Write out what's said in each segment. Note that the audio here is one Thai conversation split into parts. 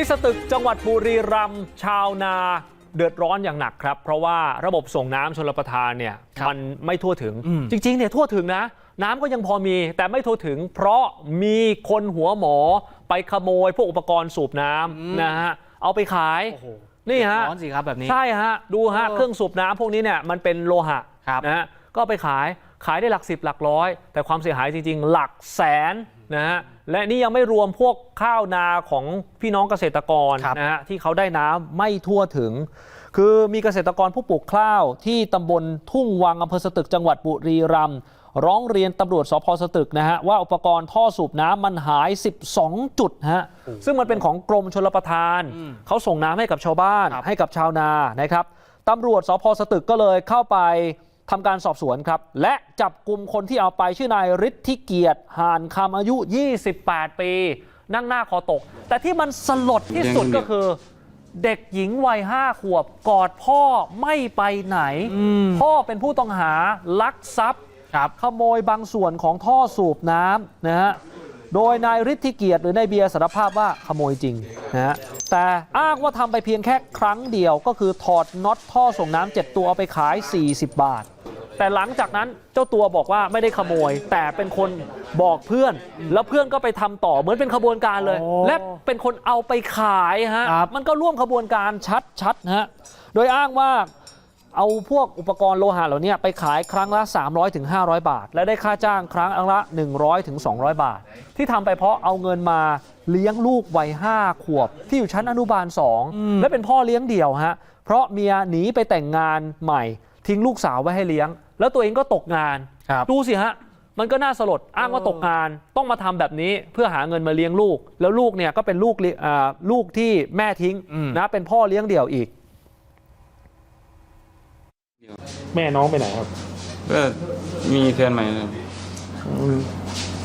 ที่สตึกจังหวัดบุรีรัมย์ชาวนาเดือดร้อนอย่างหนักครับ เพราะว่าระบบส่งน้ำชลประทานเนี่ยครับมันไม่ทั่วถึงอืมจริงๆเนี่ยทั่วถึงนะ น้ำก็ยังพอมี แต่ไม่ทั่วถึง เพราะมีคนหัวหมอไปขโมยพวกอุปกรณ์สูบน้ำนะฮะเอาไปขายโอ้โหนี่ฮะร้อนสิครับแบบนี้ใช่ฮะดูฮะเออเครื่องสูบน้ำพวกนี้เนี่ยมันเป็นโลหะครับนะฮะก็เอาไปขายขายได้หลักสิบหลักร้อย แต่ความเสียหายจริง ๆ หลักแสน นะฮะและนี่ยังไม่รวมพวกข้าวนาของพี่น้องเกษตรกรครับ นะฮะที่เขาได้น้ำไม่ทั่วถึง คือมีเกษตรกรผู้ปลูกข้าวที่ตำบลทุ่งวังอำเภอสตึกจังหวัดบุรีรัมย์ร้องเรียนตำรวจสพสตึกนะฮะว่าอุปกรณ์ท่อสูบน้ำมันหาย 12 จุดฮะซึ่งมันเป็นของกรมชลประทานอืมเขาส่งน้ำให้กับชาวบ้านครับให้กับชาวนานะครับตำรวจสพสตึกก็เลยเข้าไป ทำการสอบสวนครับ และจับกลุ่มคนที่เอาไปชื่อนายฤทธิเกียรติหานคำอายุ 28 ปี นั่งหน้าคอตก แต่ที่มันสลดที่สุดก็คือ เด็กหญิงวัยห้าขวบกอดพ่อไม่ไปไหนอืมพ่อเป็นผู้ต้องหาลักทรัพย์ครับขโมยบางส่วนของท่อสูบน้ำนะฮะโดยนายฤทธิเกียรติหรือนายเบียร์สารภาพว่าขโมยจริงนะฮะแต่อ้างว่าทำไปเพียงแค่ครั้งเดียวก็คือถอดน็อตท่อส่งน้ำ7ตัวเอาไปขาย 40 บาท แต่หลังจากนั้นเจ้าตัวบอกว่าไม่ได้ขโมย แต่เป็นคนบอกเพื่อน แล้วเพื่อนก็ไปทำต่อเหมือนเป็นขบวนการเลยโอ้และเป็นคนเอาไปขายฮะครับมันก็ร่วมขบวนการชัดๆฮะโดยอ้างว่าเอาพวกอุปกรณ์โลหะเหล่านี้ไปขายครั้งละ 300ถึง500บาท และได้ค่าจ้างครั้งละ 100ถึง200บาท ที่ทำไปเพราะเอาเงินมาเลี้ยงลูกวัย5ขวบ ที่อยู่ชั้นอนุบาล 2 และเป็นพ่อเลี้ยงเดี่ยวฮะเพราะเมียหนีไปแต่งงานใหม่ ทิ้งลูกสาวไว้ให้เลี้ยง แล้วตัวเองก็ตกงาน ครับ ดูสิฮะ มันก็น่าสลดอ้างว่าตกงาน ต้องมาทำแบบนี้เพื่อหาเงินมาเลี้ยงลูก แล้วลูกเนี่ยก็เป็นลูกเลี้ยอ่าลูกที่แม่ทิ้งอืม นะเป็นพ่อเลี้ยงเดี่ยวอีก แม่น้องไปไหนครับ ก็มีแฟนใหม่แล้ว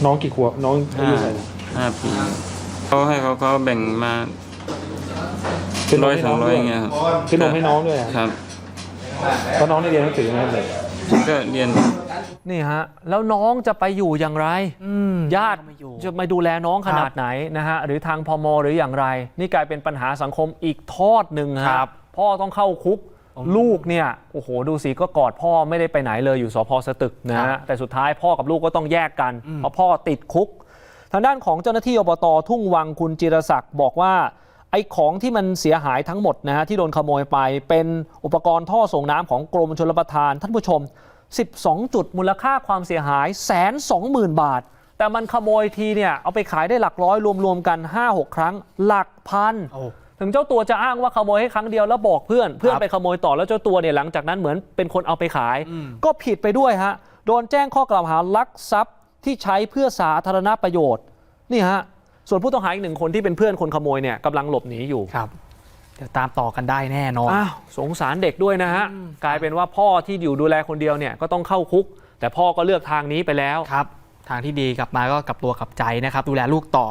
น้องกี่ขวบน้องอาห้ายุเท่าไหร่นะห้าปีเขาให้เขาเขาแบ่งมาเป็นนร้มอยให้สน้อองงร้อด้วยยอย่างเงี้ยครับเป็นนมให้น้องด้วยอะครับ เพราะน้องได้เรียนหนังสือนะครับเลย ก็เรียนนี่ฮะแล้วน้องจะไปอยู่อย่างไรอืมญาติไม่อยู่จะมาดูแลน้องขนาดไหนนะฮะหรือทางพมหรืออย่างไร นี่กลายเป็นปัญหาสังคมอีกทอดหนึ่งฮะครับ พ่อต้องเข้าคุกอ๋อลูกเนี่ยโอ้โหดูสิก็กอดพ่อไม่ได้ไปไหนเลยอยู่สพสตึกนะครัฮะบแต่สุดท้ายพ่อกับลูกก็ต้องแยกกันอืมเพราะพ่อติดคุก ทางด้านของเจ้าหน้าที่อบตทุ่งวังคุณจิรศักดิ์บอกว่า ไอ้ของที่มันเสียหายทั้งหมดนะฮะที่โดนขโมยไปเป็นอุปกรณ์ท่อส่งน้ำของกรมชลประทาน ท่านผู้ชม 12 จุดมูลค่าความเสียหายแสนสองหมื่นบาท แต่มันขโมยทีเนี่ยเอาไปขายได้หลักร้อยรวมๆกัน 5-6 ครั้งหลักพันโอ้ถึงเจ้าตัวจะอ้างว่าขโมยให้ครั้งเดียวแล้วบอกเพื่อน เพื่อนไปขโมยต่อแล้วเจ้าตัวเนี่ยหลังจากนั้นเหมือนเป็นคนเอาไปขายอืมก็ผิดไปด้วยฮะโดนแจ้งข้อกล่าวหาลักทรัพย์ที่ใช้เพื่อสาธารณประโยชน์นี่ฮะ ส่วนผู้ต้องหาอีกหนึ่งคนที่เป็นเพื่อนคนขโมยเนี่ยกำลังหลบหนีอยู่ครับเดี๋ยวตามต่อกันได้แน่นอนอ้าวสงสารเด็กด้วยนะฮะกลายเป็นว่าพ่อที่อยู่ดูแลคนเดียวเนี่ยก็ต้องเข้าคุก แต่พ่อก็เลือกทางนี้ไปแล้วครับ ทางที่ดีกลับมาก็กลับตัวกลับใจนะครับ ดูแลลูกต่อ